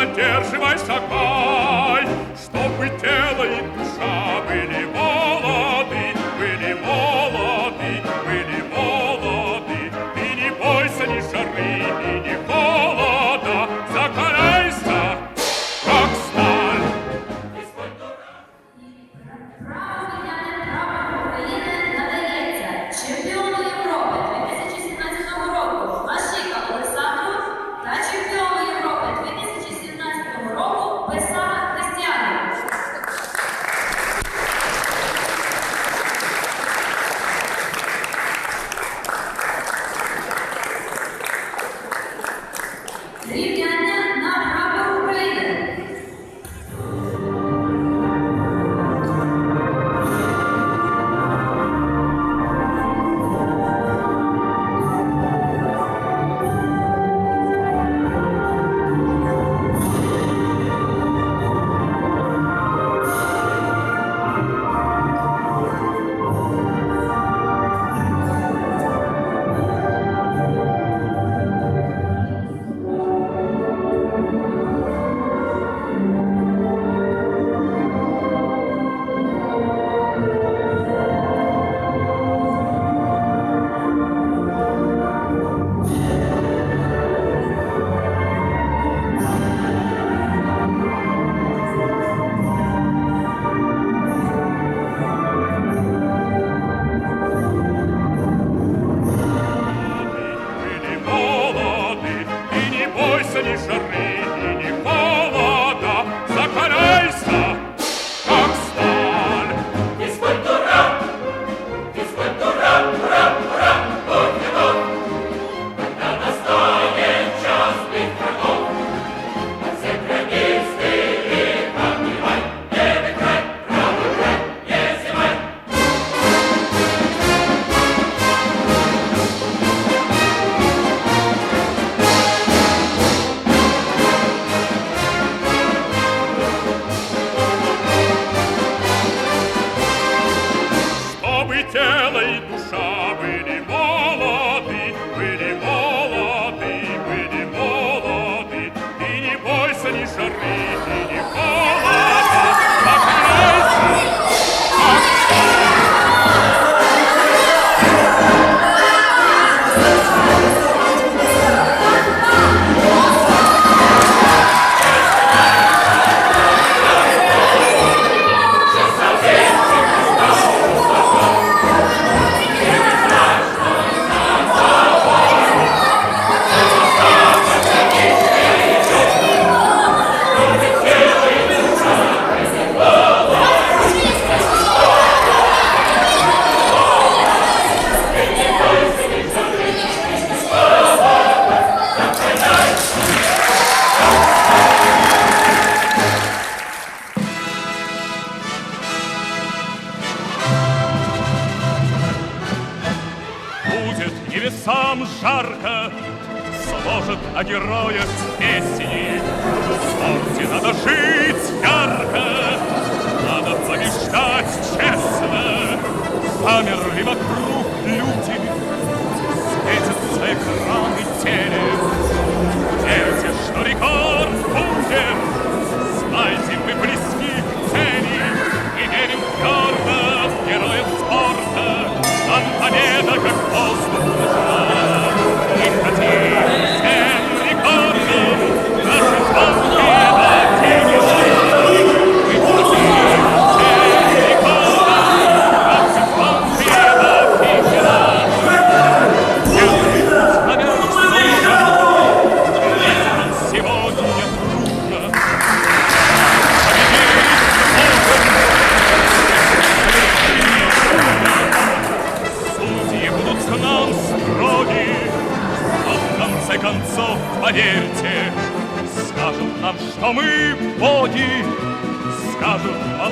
поддерживай согласие. ярко сложат о героях песни.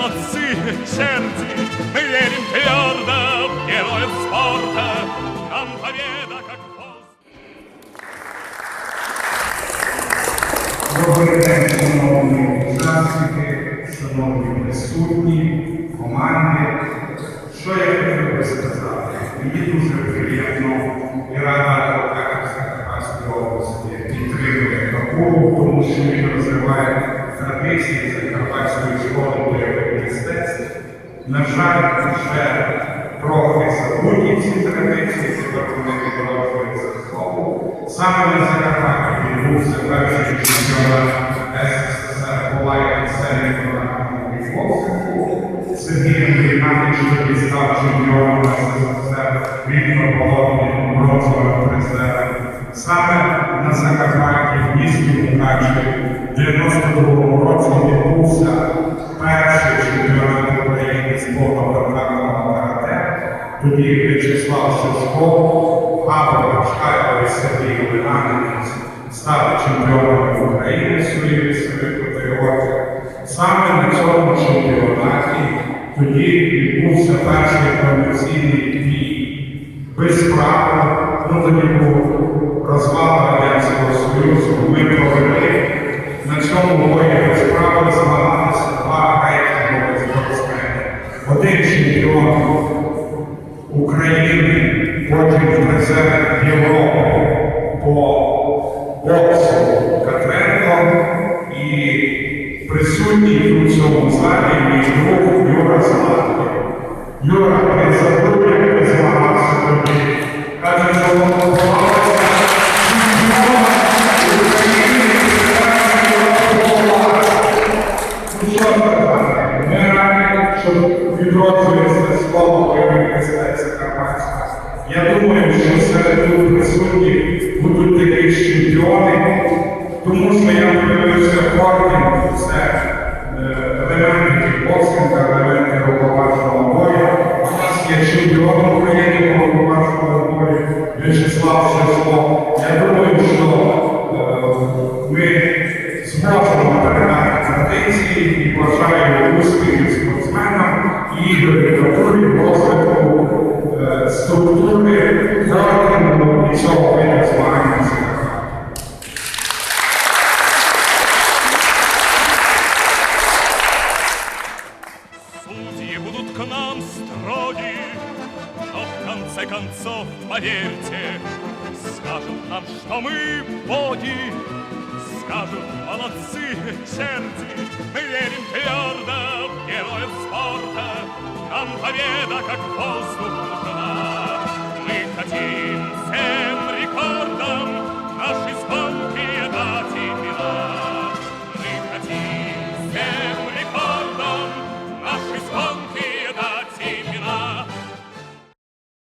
молодцы, черти, мы верим твердо в героев спорта, нам победа как пост. Добрий день, шановні учасники, шановні присутні, команди. Що я хотів би сказати? Мені дуже приємно і рада так Закарпатської області підтримує Баку, тому що він розвиває традиції Закарпатської школи. На жаль, вже трохи забуті ці традиції, тепер вони відроджуються знову. Саме на Закарпатті відбувся перший чемпіонат СССР була і Фоксику. Сергій тоді став чемпіоном СССР, Віктор Володимир бронзовим призером. Саме на Закарпатті в місті Мукачеві в 92-му році відбувся перший чемпіонат Тоді В'ячеслав Шишко, Павло Чайко Сергій Леганець стали чемпіонами України своєї категорії. Саме на цьому чемпіонаті тоді відбувся перший комерційний бій без права. Ну тоді Радянського Союзу. Ми провели на цьому бої без права змагалися два рейтингові спортсмени. Один чемпіон України, потім призер Європи по боксу Катренко і присутній у цьому залі мій друг Юра Златко. Юра, ти забув, як ти змагався тоді. Каже, бойових Карпатська. Я думаю, що серед тут присутніх будуть такі чемпіони, тому що я подивився хординг, це е, елементи кікбоксинга, елементи рукопашного бою. У нас є чемпіон України по рукопашному бою В'ячеслав Шевко. Я думаю, що е, ми зможемо передати традиції і бажаю успіхів спортсменам і Судьи будут к нам строги, но в конце концов, поверьте, скажут нам, что мы боги, скажут молодцы черти, мы верим твердо в героев спорта, нам победа как воздух нужна.